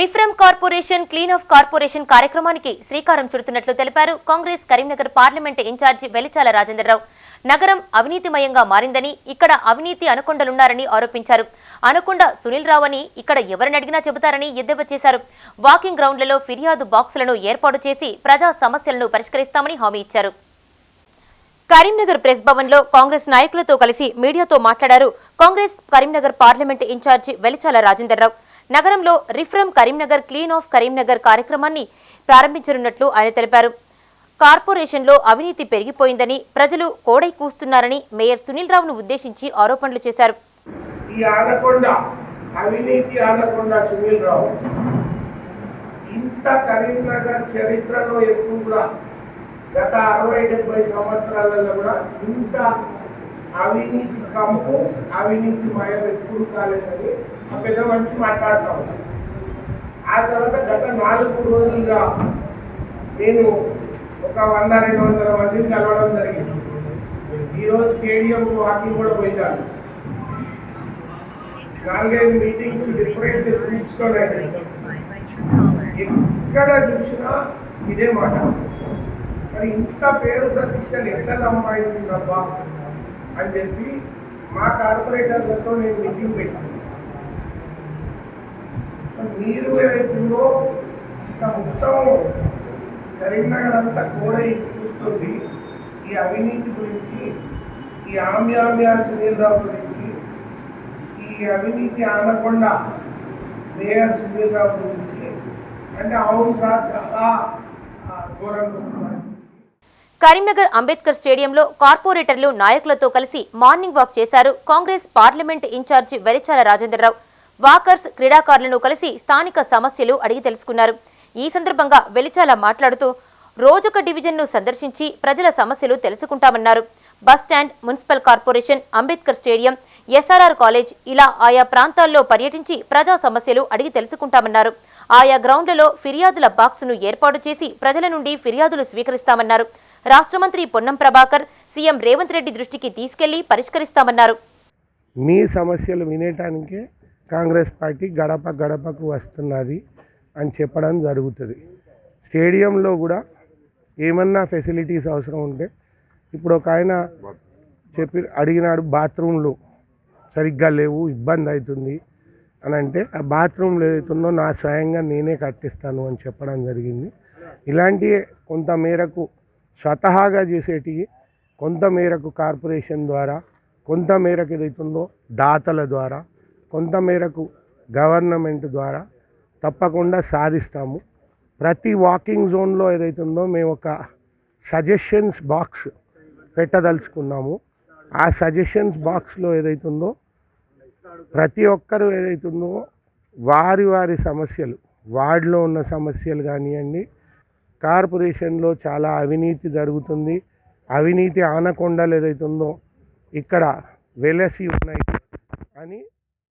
Reform corporation clean of corporation కార్యక్రమానికి శ్రీకారం చుడుతున్నట్లు తెలిపారు కాంగ్రెస్ కరీంనగర్ పార్లమెంటు ఇన్ఛార్జి వెలిచాల రాజేంద్రరావు. నగరం అవినీతిమయంగా మారిందని ఇక్కడ అవినీతి అనుకొండలున్నారని ఆరోపించారు. అనుకొండ సునీల్ రావు అని ఇక్కడ ఎవరిని అడిగినా చెబుతారని ఎద్దేవా చేశారు. వాకింగ్ గ్రౌండ్లలో ఫిర్యాదు బాక్సులను ఏర్పాటు చేసి ప్రజా సమస్యలను పరిష్కరిస్తామని హామీ ఇచ్చారు. కరీంనగర్ ప్రెస్ భవన్లో కాంగ్రెస్ నాయకులతో కలిసి మీడియాతో మాట్లాడారు కాంగ్రెస్ కరీంనగర్ పార్లమెంట్ ఇన్ఛార్జి వెలిచాల రాజేందర్రావు. నగరంలో reform Karimnagar clean of Karimnagar కార్యక్రమాన్ని ప్రారంభించనున్నట్లు ఆయన తెలిపారు. కార్పొరేషన్లో అవినీతి పెరిగిపోయిందని ప్రజలు కోడై కూస్తున్నారని మేయర్ సునీల్ రావును ఉద్దేశించి ఆరోపణలు చేశారు. ఈ ఆనకొండ అవినీతి ఆనకొండ సునీల్ రావు ఇంత కరీంనగర్ చరిత్రలో ఎప్పుడు కూడా గత అరవై డెబ్బై సంవత్సరాలలో కూడా ఇంత అవినీతి కమ్ము అవినీతి మయం ఎప్పుడు కాలేదని ఆ పెద్ద మనిషి మాట్లాడుతూ. ఆ తర్వాత గత నాలుగు రోజులుగా నేను ఒక వంద రెండు వందల మందిని కలవడం జరిగింది. ఈరోజు స్టేడియం వాకింగ్ కూడా పోయినాను. నాలుగైదు మీటింగ్స్ డిఫరెంట్ గ్రూప్స్తో ఎక్కడ చూసినా ఇదే మాట. మరి ఇంత పేరు ప్రతిష్టలు ఎట్లా సంపాదించిందబ్బా? అని చెప్పి మా కార్పొరేటర్లతో నేను మీటింగ్ పెట్టాను. మరి మీరు ఏదైతుందో ఇక మొత్తం కరీంనగర్ అంతా కూడా చూస్తుంది. ఈ అవినీతి గురించి ఈ ఆమ్యామ్యా సునీల్ రావు గురించి ఈ అవినీతి ఆనకొండ మేయర్ సునీల్ రావు గురించి అంటే అవును సార్ చాలా ఘోరంగా కరీంనగర్ అంబేద్కర్ స్టేడియంలో కార్పొరేటర్లు నాయకులతో కలిసి మార్నింగ్ వాక్ చేశారు Congress parliament in-charge Velichala Rajendra Rao. Walkers క్రీడాకారులను కలిసి స్థానిక సమస్యలు అడిగి తెలుసుకున్నారు. ఈ సందర్భంగా వెలిచాల మాట్లాడుతూ రోజొక డివిజన్ను సందర్శించి ప్రజల సమస్యలు తెలుసుకుంటామన్నారు. Bus stand municipal corporation Ambedkar stadium SRR college ఇలా ఆయా ప్రాంతాల్లో పర్యటించి ప్రజా సమస్యలు అడిగి తెలుసుకుంటామన్నారు. ఆయా గ్రౌండ్లలో ఫిర్యాదుల బాక్సును ఏర్పాటు చేసి ప్రజల నుండి ఫిర్యాదులు స్వీకరిస్తామన్నారు. రాష్ట్ర మంత్రి పొన్నం ప్రభాకర్ సీఎం రేవంత్ రెడ్డి దృష్టికి తీసుకెళ్ళి పరిష్కరిస్తామన్నారు. మీ సమస్యలు వినేటానికే కాంగ్రెస్ పార్టీ గడప గడపకు వస్తున్నది అని చెప్పడం జరుగుతుంది. స్టేడియంలో కూడా ఏమన్నా ఫెసిలిటీస్ అవసరం ఉంటే ఇప్పుడు ఒక ఆయన చెప్పి అడిగినాడు బాత్రూంలు సరిగ్గా లేవు ఇబ్బంది అవుతుంది అని అంటే ఆ బాత్రూంలు ఏదైతుందో నా స్వయంగా నేనే కట్టిస్తాను అని చెప్పడం జరిగింది. ఇలాంటి కొంత మేరకు స్వతహాగా చేసేటివి కొంత మేరకు కార్పొరేషన్ ద్వారా కొంత మేరకు ఏదైతుందో దాతల ద్వారా కొంత మేరకు గవర్నమెంట్ ద్వారా తప్పకుండా సాధిస్తాము. ప్రతి వాకింగ్ జోన్లో ఏదైతుందో మేము ఒక సజెషన్స్ బాక్స్ పెట్టదలుచుకున్నాము. ఆ సజెషన్స్ బాక్స్లో ఏదైతుందో ప్రతి ఒక్కరు ఏదైతుందో వారి వారి సమస్యలు వార్డులో ఉన్న సమస్యలు కానివ్వండి కార్పొరేషన్లో చాలా అవినీతి జరుగుతుంది. అవినీతి ఆనకొండలు ఏదైతుందో ఇక్కడ వెలసి ఉన్నాయి. అని